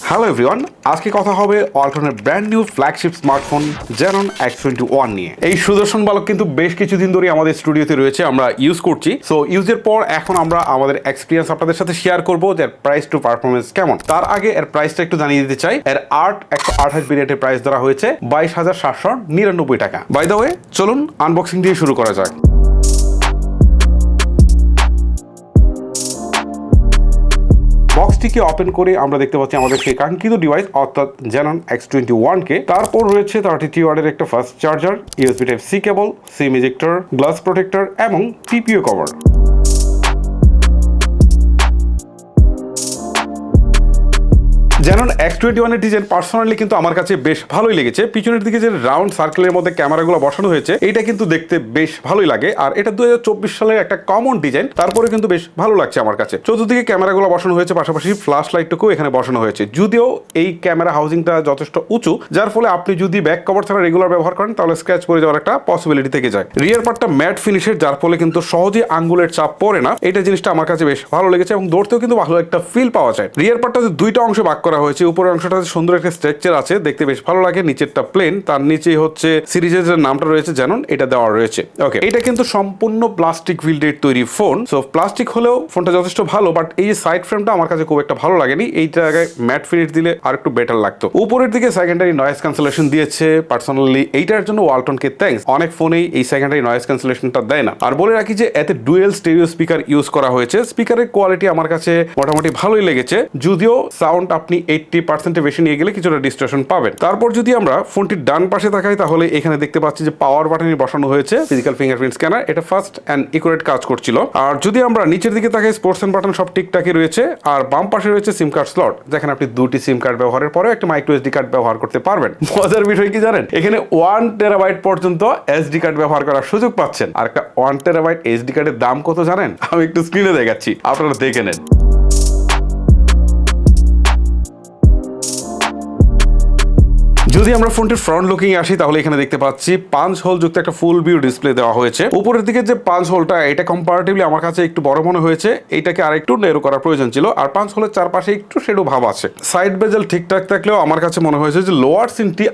Hello everyone আজকে কথা হবে অল্টনের brand new flagship smartphone Xanon X twenty one নিয়ে। এই সুদর্শন বালক কিন্তু বেশ কিছুদিন ধরে আমাদের স্টুডিওতে রয়েছে, আমরা ইউজ করছি। সো ইউজের পর এখন আমরা আমাদের এক্সপিরিয়েন্স আপনাদের সাথে শেয়ার করব যে প্রাইস টু পারফরমেন্স কেমন। তার আগে এর প্রাইসটা একটু জানিয়ে দিতে চাই। এর আট একশো আঠাশ ভেরিয়েন্টের প্রাইস ধরা হয়েছে বাইশ হাজার সাতশো নিরানব্বই টাকা। বাই দ্য ওয়ে চলুন আনবক্সিং দিয়ে শুরু করা যাক। বক্সটিকে ওপেন করে আমরা দেখতে পাচ্ছি আমাদের সেই কাঙ্ক্ষিত ডিভাইস অর্থাৎ জেনন এক্স টোয়েন্টি ওয়ানকে তারপর রয়েছে থার্টি থ্রি ওয়ার্ডের একটা fast charger USB type C cable SIM ejector glass protector এবং টিপিও কভার যেমন এক্স টোয়েন্টি ওয়ানের ডিজাইন পার্সোনালি কিন্তু আমার কাছে বেশ ভালোই লেগেছে। পিছনের দিকে যে রাউন্ড সার্কেলের মধ্যে ক্যামেরাগুলো বসানো হয়েছে এটা কিন্তু দেখতে বেশ ভালোই লাগে। আর এটা দুই হাজার চব্বিশ সালের একটা কমন ডিজাইন তারপরে কিন্তু বেশ ভালো লাগছে আমার কাছে। চতুর্দিকে ক্যামেরাগুলো বসানো হয়েছে, পাশাপাশি ফ্ল্যাশ লাইটটুকু এখানে বসানো হয়েছে। যদিও এই ক্যামেরা হাউজিংটা যথেষ্ট উঁচু, যার ফলে আপনি যদি ব্যাক কভার ছাড়া রেগুলার ব্যবহার করেন, তাহলে স্ক্র্যাচ পড়ে যাওয়ার একটা পসিবিলিটি থেকে যায়। রিয়ার পার্টটা ম্যাট ফিনিশের যার ফলে কিন্তু সহজে আঙ্গুলের চাপ পড়ে না। এটা জিনিসটা আমার কাছে বেশ ভালো লেগেছে এবং দৌড়তেও কিন্তু ভালো একটা ফিল পাওয়া যায়। রিয়ার পার্টটাতে দুইটা অংশ ভাগ করা হয়েছে। উপরের অংশটাতে সুন্দর একটা স্ট্রাকচার আছে, দেখতে বেশ ভালো লাগে। নিচেরটা প্লেন তার নিচে হচ্ছে সিরিজের নামটা রয়েছে, জানুন, এটা দেওয়া রয়েছে। ওকে এটা কিন্তু সম্পূর্ণ প্লাস্টিক ফিল্ডের তৈরি ফোন সো প্লাস্টিক হলেও ফোনটা যথেষ্ট ভালো বাট এই যে সাইড ফ্রেমটা আমার কাছে খুব একটা ভালো লাগেনি। এই জায়গায় ম্যাট ফিনিশ দিলে আর একটু বেটার লাগতো। উপরের দিকে সেকেন্ডারি নয়েজ ক্যান্সেলেশন দিয়েছে পার্সোনালি এইটার জন্য ওয়ালটনকে থ্যাঙ্কস অনেক ফোনেই এই সেকেন্ডারি নয়েস ক্যান্সেলেশনটা দেয় না। আর বলে রাখি যে, এতে ডুয়েল স্টেরিও স্পিকার ইউজ করা হয়েছে। স্পিকারের কোয়ালিটি আমার কাছে মোটামুটি ভালোই লেগেছে। যদিও সাউন্ড আপনি এইটটি পার্সেন্টে বেশি নিয়ে গেলে কিছুটা ডিস্ট্রেশন পাবেন। তারপর যদি আমরা ফোনটির ডান পাশে তাকাই, তাহলে এখানে দেখতে পাচ্ছি যে পাওয়ার বাটনই বসানো হয়েছে ফিজিক্যাল ফিঙ্গারপ্রিন্ট স্ক্যানার এটা ফার্স্ট অ্যান্ড ইকুরেট কাজ করছিল। আর যদি আমরা নিচের দিকে তাকাই স্পোর্টস এন্ড বাটন সব ঠিকঠাকই রয়েছে, আর বাম পাশে রয়েছে সিম কার্ড স্লট যেখানে আপনি দুটি সিম কার্ড ব্যবহারের পরে একটা মাইক্রো এসডি কার্ড ব্যবহার করতে পারবেন। মজার বিষয় কি জানেন? এখানে ওয়ান টেরাবাইট পর্যন্ত এসডি কার্ড ব্যবহার করার সুযোগ পাচ্ছেন। আর একটা ওয়ান টেরাবাইট এসডি কার্ডের দাম কত জানেন? আমি একটু স্ক্রিনে দেখাচ্ছি। আপনারা দেখে নেন। যদি আমরা ফোনটির ফ্রন্ট লুকিং আসি, তাহলে এখানে দেখতে পাচ্ছি পাঁচ হোল যুক্ত একটা ফুল ভিউ ডিসপ্লে দেওয়া হয়েছে। উপরের দিকে যে পাঁচ হোলটা এটা কম্পারেটিভলি আমার কাছে একটু বড় মনে হয়েছে। এটাকে আর একটু নেরো করার প্রয়োজন ছিল। আর পাঁচ হোলের চারপাশে একটু শেডো ভাব আছে। সাইড বেজেল ঠিকঠাক থাকলেও আমার কাছে মনে হয়েছে যে লোয়ার সিনটি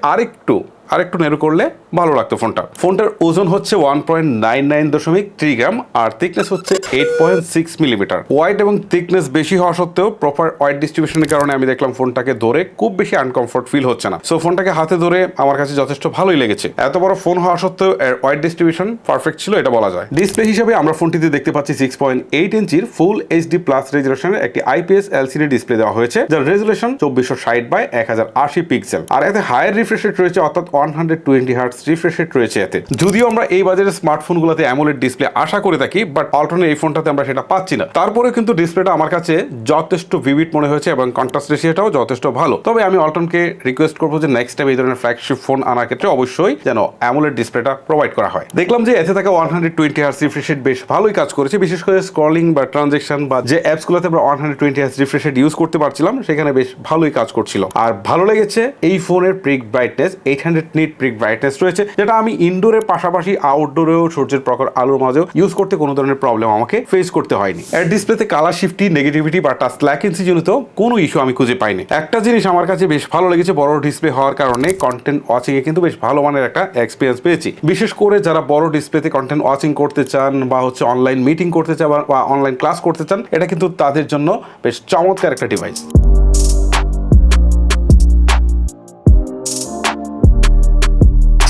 আরেকটু আরেকটু নেরো করলে ভালো লাগতো ফোনটা। ফোনটার ওজন হচ্ছে ওয়ান পয়েন্ট নাইন নাইন দশমিক থ্রি গ্রাম আর থিকনেস হচ্ছে eight point six millimetre wide এবং থিকনেস বেশি হওয়া সত্ত্বেও প্রপার ওয়াইড ডিস্ট্রিবিউশনের কারণে আমি দেখলাম ফোনটাকে ধরে খুব বেশি আনকমফোর্ট ফিল হচ্ছে না। সো ফোনটাকে হাতে ধরে আমার কাছে যথেষ্ট ভালোই লেগেছে। এত বড় ফোন হওয়া সত্ত্বেও এর ওয়াইড ডিস্ট্রিবিউশন পারফেক্ট ছিল, এটা বলা যায়। ডিসপ্লে হিসেবে আমরা ফোনটিতে দেখতে পাচ্ছি সিক্স পয়েন্ট এইট ইঞ্চির ফুল এইচডি প্লাস রেজুলেশনের একটি আইপিএস এলসিডি ডিসপ্লে দেওয়া হয়েছে, যার রেজুলেশন চব্বিশশো ষাট বাই এক হাজার আশি পিক্সেল আর এতে হায়ার রিফ্রেশ রেট রয়েছে, অর্থাৎ one hundred twenty hertz refresh rate রয়েছে এতে। যদিও আমরা এই বাজারের স্মার্টফোনগুলোতে অ্যামোলেড ডিসপ্লে আশা করে থাকি বাট অল্টনে এই ফোনটাতে আমরা সেটা পাচ্ছি না। তারপরে কিন্তু ডিসপ্লেটা আমার কাছে যথেষ্ট ভিভিড মনে হয়েছে এবং কন্ট্রাস্ট রেশিওটাও যথেষ্ট ভালো। তবে আমি অল্টনকে রিকোয়েস্ট করব যে নেক্সট টাইম এই ধরনের ফ্ল্যাগশিপ ফোন আনার ক্ষেত্রে অবশ্যই যেন অ্যামোলেড ডিসপ্লেটা প্রোভাইড করা হয়। দেখলাম যে এতে থাকা one hundred twenty hertz refresh rate বেশ ভালোই কাজ করেছে, বিশেষ করে স্ক্রলিং বা ট্রানজেকশন বা যে অ্যাপসগুলোতে আমরা one hundred twenty hertz refresh rate use করতে পারছিলাম, সেখানে বেশ ভালোই কাজ করছিল। আর ভালো লেগেছে এই ফোনের peak brightness eight hundred nit peak brightness রয়েছে, যেটা আমি ইনডোরের পাশাপাশি আউটডোরেও সূর্যের প্রখর আলোর মাঝেও ইউজ করতে কোনো ধরনের প্রবলেম আমাকে ফেস করতে হয়নি। এর ডিসপ্লেতে কালার শিফটি নেগেটিভিটি বা টাচ ল্যাকেন্সি জনিত কোনো ইস্যু আমি খুঁজে পাইনি। একটা জিনিস আমার কাছে বেশ ভালো লেগেছে, বড় ডিসপ্লে হওয়ার কারণে কন্টেন্ট ওয়াচিং এ কিন্তু বেশ ভালো মানের একটা এক্সপিরিয়েন্স পেয়েছি। বিশেষ করে যারা বড় ডিসপ্লেতে কন্টেন্ট ওয়াচিং করতে চান বা হচ্ছে অনলাইন মিটিং করতে চান বা অনলাইন ক্লাস করতে চান, এটা কিন্তু তাদের জন্য বেশ চমৎকার একটা ডিভাইস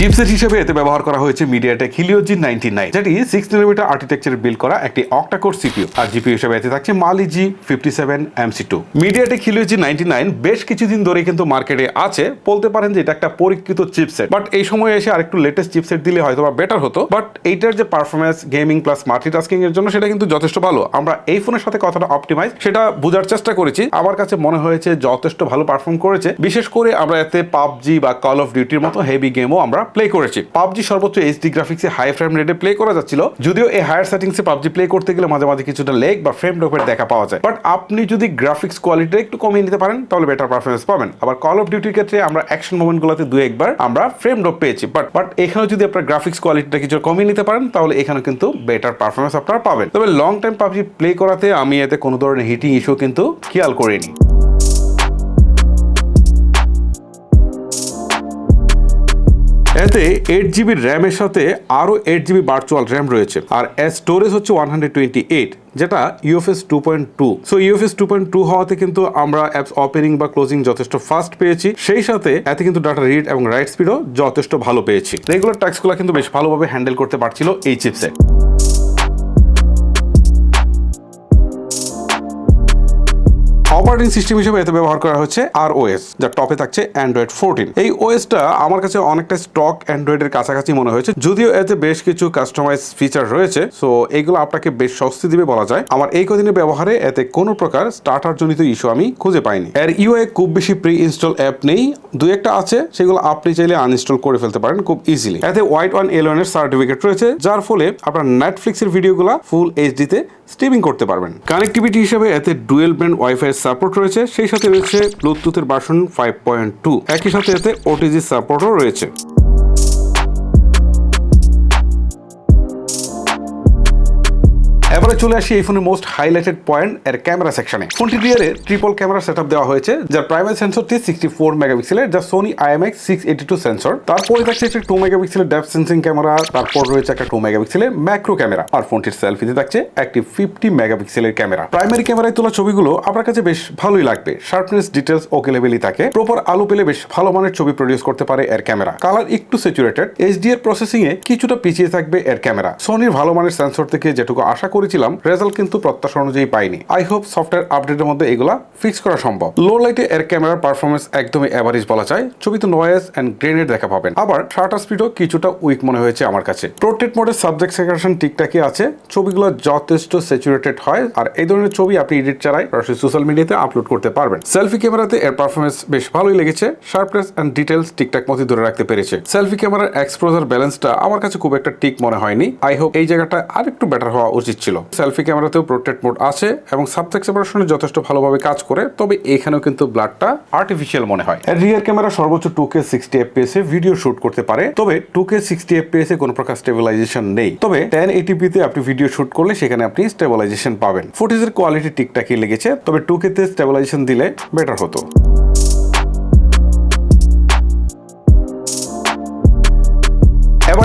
চিপসেট হিসেবে এতে ব্যবহার করা হয়েছে MediaTek Helio G ninety nine যেটি সিক্স মিলিমিটার আর্কিটেকচার বিল করা একটি অক্টাকোর সিপিউ আর জিপিউ হিসেবে এতে থাকছে Mali G fifty seven MC two MediaTek Helio G ninety nine বেশ কিছুদিন ধরে কিন্তু মার্কেটে আছে। বলতে পারেন যে এটা একটা পরীক্ষিত চিপসেট বাট এই সময় এসে আরেকটু লেটেস্ট চিপসেট দিলে হয়তো বা বেটার হতো। বাট এইটার যে পারফরমেন্স গেমিং প্লাস মাল্টিটাস্কিং এর জন্য সেটা কিন্তু যথেষ্ট ভালো। আমরা এই ফোনের সাথে কথাটা অপটিমাইজ সেটা বোঝার চেষ্টা করেছি। আমার কাছে মনে হয়েছে যথেষ্ট ভালো পারফর্ম করেছে। বিশেষ করে আমরা এতে পাবজি বা কল অফ ডিউটির মতো হেভি গেমও আমরা প্লে করেছি। পাবজি সর্বোচ্চ এইচডি গ্রাফিক্সে হাই ফ্রেম রেটে প্লে করা যাচ্ছিল। যদিও এই হায়ার সেটিংসে পাবজি প্লে করতে গেলে মাঝে মাঝে কিছুটা লেগ বা ফ্রেম ড্রপের দেখা পাওয়া যায়। বাট আপনি যদি গ্রাফিক্স কোয়ালিটি একটু কমিয়ে নিতে পারেন, তাহলে বেটার পারফরমেন্স পাবেন। আবার কল অফ ডিউটির ক্ষেত্রে আমরা অ্যাকশন মুভমেন্টগুলোতে দু একবার আমরা ফ্রেম ড্রপ পেয়েছি। বাট বাট এখানে যদি আপনার গ্রাফিক্স কোয়ালিটিটা কিছু কমিয়ে নিতে পারেন, তাহলে এখানে কিন্তু বেটার পারফরমেন্স আপনারা পাবেন। তবে লং টাইম পাবজি প্লে করাতে আমি এতে কোনো ধরনের হিটিং ইস্যু কিন্তু খেয়াল করিনি। এতে এইট জিবি র্যামের সাথে আরও এইট জিবি ভার্চুয়াল র্যাম রয়েছে। আর স্টোরেজ হচ্ছে ওয়ান হান্ড্রেড টোয়েন্টি এইট যেটা UFS two point two so UFS two point two হওয়াতে কিন্তু আমরা অ্যাপস ওপেনিং বা ক্লোজিং যথেষ্ট ফাস্ট পেয়েছি। সেই সাথে এতে কিন্তু ডাটা রিড এবং রাইট স্পিডও যথেষ্ট ভালো পেয়েছি। রেগুলার ট্যাক্সগুলো কিন্তু বেশ ভালোভাবে হ্যান্ডেল করতে পারছিল এই চিপসেট অপারেটিং সিস্টেম হিসেবে এতে ব্যবহার করা হচ্ছে আর ওএস যার টপে থাকছে অ্যান্ড্রয়েড ফোরটিন এই ওএসটা আমার কাছে অনেকটা স্টক অ্যান্ড্রয়েডের কাছাকাছি মনে হয়েছে, যদিও এতে বেশ কিছু কাস্টমাইজ ফিচার রয়েছে সো এইগুলো আপনাকে বেশ স্বস্তি দিবে বলা যায়। আমার এই কদিনের ব্যবহারে এতে কোনো প্রকার স্টার্টার জনিত ইস্যু আমি খুঁজে পাইনি। এর ইউআই খুব বেশি প্রি ইনস্টল অ্যাপ নেই, দু একটা আছে, সেগুলো আপনি চাইলে আনইনস্টল করে ফেলতে পারেন খুব ইজিলি এতে হোয়াইট ওয়ান এলেভেন এর সার্টিফিকেট রয়েছে, যার ফলে আপনার নেটফ্লিক্স নেটফ্লিক্সের ভিডিওগুলো ফুল এইচডিতে স্ট্রিমিং করতে পারবেন। কানেক্টিভিটি হিসেবে এতে ডুয়েল ব্যান্ড ওয়াইফাই সাপোর্ট রয়েছে, সেই সাথে রয়েছে ব্লুটুথের বাসন ফাইভ পয়েন্ট টু একই সাথে এতে ওটিজি সাপোর্টও রয়েছে। এবারে চলে আসি এই ফোনের মোস্ট হাইলাইটেড পয়েন্ট এর ক্যামেরা সেকশনে ফোনটি দিয়ে ট্রিপল ক্যামেরা সেটআপ দেওয়া হয়েছে, যার প্রাইমারি সেন্সরটি সিক্সটি ফোর মেগাপিক্সেলের যা Sony IMX six eighty two sensor তারপরে থাকছে একটা টু মেগাপিক্সেলের ডেপ সেন্সিং ক্যামেরা তারপর রয়েছে একটা টু মেগাপিক্সেলের ম্যাক্রো ক্যামেরা আর ফোনটির সেলফিতে থাকছে একটি ফিফটি মেগাপিক্সেলের ক্যামেরা প্রাইমারি ক্যামেরায় তোলা ছবিগুলো আপনার কাছে বেশ ভালোই লাগবে। শার্পনেস ডিটেলস ওকে লেভেলই থাকে। প্রপার আলো পেলে বেশ ভালো মানের ছবি প্রডিউস করতে পারে এর ক্যামেরা কালার একটু স্যাচুরেটেড এইচডিআর প্রসেসিং এ কিছুটা পিছিয়ে থাকবে এর ক্যামেরা সোনির ভালো মানের সেন্সর থেকে যেটুকু আশা করেছিলাম রেজাল্ট কিন্তু প্রত্যাশা অনুযায়ী পাইনি। আই হোপ সফটওয়্যার আপডেটের মধ্যে এগুলা ফিক্স করা সম্ভব। লো লাইটে এর ক্যামেরার পারফরমেন্স একদমই অ্যাভারেজ বলা যায়। ছবিতে নয়েজ অ্যান্ড গ্রেনেড দেখা পাবেন। আবার শাটার স্পিডও কিছুটা উইক মনে হয়েছে আমার কাছে। প্রোটেক্ট মোডের সাবজেক্ট সেকারেশন ঠিকঠাকই আছে। ছবিগুলো যথেষ্ট স্যাচুরেটেড হয়। আর এই ধরনের ছবি আপনি এডিট ছাড়াই সরাসরি সোশ্যাল মিডিয়াতে আপলোড করতে পারবেন। সেলফি ক্যামেরাতে এর পারফরমেন্স বেশ ভালোই লেগেছে। শার্পনেস অ্যান্ড ডিটেলস ঠিকঠাক মতো ধরে রাখতে পেরেছে। সেলফি ক্যামেরার এক্সপোজার ব্যালেন্সটা আমার কাছে খুব একটা ঠিক মনে হয়নি। আই হোপ এই জায়গাটা আরেকটু বেটার হওয়া উচিত ছিল। সেলফি ক্যামেরাতেও প্রোটেক্ট মোড আছে এবং সাবজেক্ট সেপারেশনে যথেষ্ট ভালোভাবে কাজ করে, তবে এখানেও কিন্তু ব্লাডটা আর্টিফিশিয়াল মনে হয়। রিয়ার ক্যামেরা সর্বোচ্চ টু কে সিক্সটি এফপিএস এ ভিডিও শুট করতে পারে, তবে টু কে সিক্সটি এফপিএস এ কোনো প্রকার স্টেবিলাইজেশন নেই। তবে টেন এইটিপিতে আপনি ভিডিও শুট করলে সেখানে আপনি স্টেবিলাইজেশন পাবেন। ফুটেজের কোয়ালিটি ঠিকঠাকই লেগেছে, তবে টু কে তে স্টেবিলাইজেশন দিলে বেটার হতো।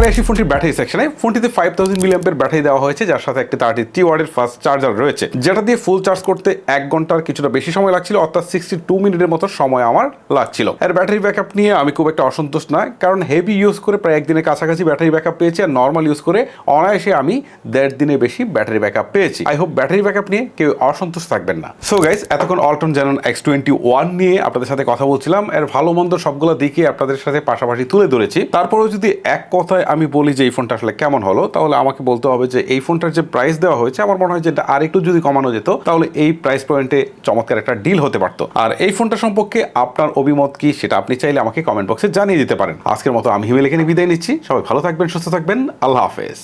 আসি ফোনটির ব্যাটারি সেকশনে ফোনটিতে ফাইভ থাউজেন্ড মিলিয়ামের ব্যাটারি দেওয়া হয়েছে, যার সাথে একটি থার্টি থ্রি ওয়ার্ডের ফাস্ট চার্জার রয়েছে। যেটা দিয়ে ফুল চার্জ করতে এক ঘণ্টার কিছুটা বেশি সময় লাগছিল, অর্থাৎ সিক্সটি টু মিনিটের মতো সময় আমার লাগছিল। এর ব্যাটারি ব্যাকআপ নিয়ে আমি খুব একটা অসন্তুষ্ট নয়, কারণ হেভি ইউজ করে প্রায় একদিনের কাছাকাছি ব্যাটারি ব্যাকআপ পেয়েছি আর নর্মাল ইউজ করে অনায়াসে আমি দেড় দিনের বেশি ব্যাটারি ব্যাকআপ পেয়েছি। আই হোপ ব্যাটারি ব্যাকআপ নিয়ে কেউ অসন্তুষ্ট থাকবেন না। সো গাইস এতক্ষণ অল্টন জ্যানন এক্স টোয়েন্টি ওয়ান নিয়ে আপনাদের সাথে কথা বলছিলাম। এর ভালো মন্দ সবগুলো দিকে আপনাদের সাথে পাশাপাশি তুলে ধরেছি। তারপরেও যদি এক কথায় আমি বলি যে এই ফোনটা আসলে কেমন হলো, তাহলে আমাকে বলতে হবে যে এই ফোনটার যে প্রাইস দেওয়া হয়েছে, আমার মনে হয় যে এটা আরেকটু যদি কমানো যেত, তাহলে এই প্রাইস পয়েন্টে চমৎকার একটা ডিল হতে পারতো। আর এই ফোনটা সম্পর্কে আপনার অভিমত কি, সেটা আপনি চাইলে আমাকে কমেন্ট বক্সে জানিয়ে দিতে পারেন। আজকের মতো আমি হিমেল এখানে বিদায় নিচ্ছি। সবাই ভালো থাকবেন, সুস্থ থাকবেন। আল্লাহ হাফেজ।